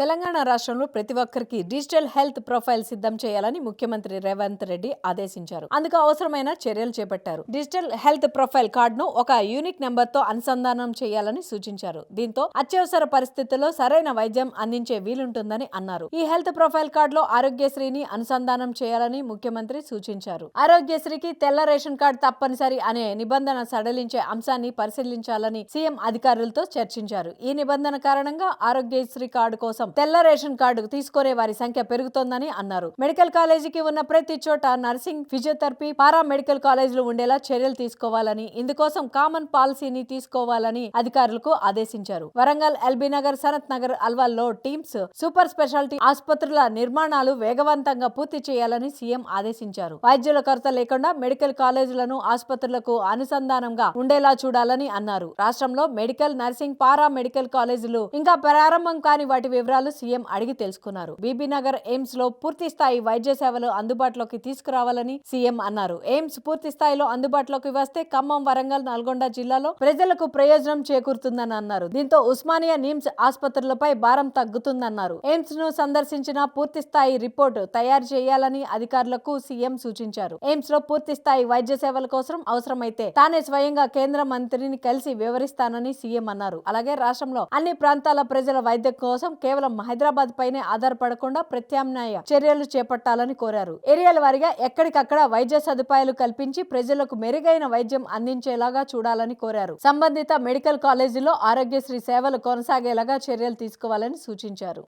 తెలంగాణ రాష్ట్రంలో ప్రతి ఒక్కరికి డిజిటల్ హెల్త్ ప్రొఫైల్ సిద్ధం చేయాలని ముఖ్యమంత్రి రేవంత్ రెడ్డి ఆదేశించారు. అందుకు అవసరమైన చర్యలు చేపట్టారు. డిజిటల్ హెల్త్ ప్రొఫైల్ కార్డును ఒక యూనిక్ నెంబర్తో అనుసంధానం చేయాలని సూచించారు. దీంతో అత్యవసర పరిస్థితుల్లో సరైన వైద్యం అందించే వీలుంటుందని అన్నారు. ఈ హెల్త్ ప్రొఫైల్ కార్డులో ఆరోగ్యశ్రీని అనుసంధానం చేయాలని ముఖ్యమంత్రి సూచించారు. ఆరోగ్యశ్రీకి తెల్ల రేషన్ కార్డు తప్పనిసరి అనే నిబంధన సడలించే అంశాన్ని పరిశీలించాలని సీఎం అధికారులతో చర్చించారు. ఈ నిబంధన కారణంగా ఆరోగ్యశ్రీ కార్డు కోసం తెల్ల రేషన్ కార్డు తీసుకునే వారి సంఖ్య పెరుగుతోందని అన్నారు. మెడికల్ కాలేజీకి ఉన్న ప్రతి చోట నర్సింగ్ ఫిజియోథెరపీ పారా మెడికల్ కాలేజీలు ఉండేలా చర్యలు తీసుకోవాలని ఇందుకోసం కామన్ పాలసీని తీసుకోవాలని అధికారులకు ఆదేశించారు. వరంగల్ ఎల్బీ నగర్ సనత్ నగర్ అల్వాల్లో టీమ్స్ సూపర్ స్పెషాలిటీ ఆసుపత్రుల నిర్మాణాలు వేగవంతంగా పూర్తి చేయాలని సీఎం ఆదేశించారు. వైద్యుల కొరత లేకుండా మెడికల్ కాలేజీలను ఆసుపత్రులకు అనుసంధానంగా ఉండేలా చూడాలని అన్నారు. రాష్ట్రంలో మెడికల్ నర్సింగ్ పారా మెడికల్ కాలేజీలు ఇంకా ప్రారంభం కాని వాటి వివరాలు సీఎం అడిగి తెలుసుకున్నారు. బీబీ నగర్ ఎయిమ్స్లో పూర్తి స్థాయి వైద్య సేవలు అందుబాటులోకి తీసుకురావాలని సీఎం అన్నారు. ఎయిమ్స్ పూర్తి స్థాయిలో అందుబాటులోకి వస్తే ఖమ్మం వరంగల్ నల్గొండ జిల్లాలో ప్రజలకు ప్రయోజనం చేకూరుతుందని అన్నారు. దీంతో ఉస్మానియా నిమ్స్ ఆసుపత్రులపై భారం తగ్గుతుందన్నారు. ఎయిమ్స్ను సందర్శించిన పూర్తి స్థాయి రిపోర్టు తయారు చేయాలని అధికారులకు సీఎం సూచించారు. ఎయిమ్స్లో పూర్తి స్థాయి వైద్య సేవల కోసం అవసరమైతే తానే స్వయంగా కేంద్ర మంత్రిని కలిసి వివరిస్తానని సీఎం అన్నారు. అలాగే రాష్ట్రంలో అన్ని ప్రాంతాల ప్రజల వైద్యం కోసం కేవలం కేవలం హైదరాబాద్ పైనే ఆధారపడకుండా ప్రత్యామ్నాయ చర్యలు చేపట్టాలని కోరారు. ఏరియాల వారీగా ఎక్కడికక్కడ వైద్య సదుపాయాలు కల్పించి ప్రజలకు మెరుగైన వైద్యం అందించేలాగా చూడాలని కోరారు. సంబంధిత మెడికల్ కాలేజీలో ఆరోగ్యశ్రీ సేవలు కొనసాగేలాగా చర్యలు తీసుకోవాలని సూచించారు.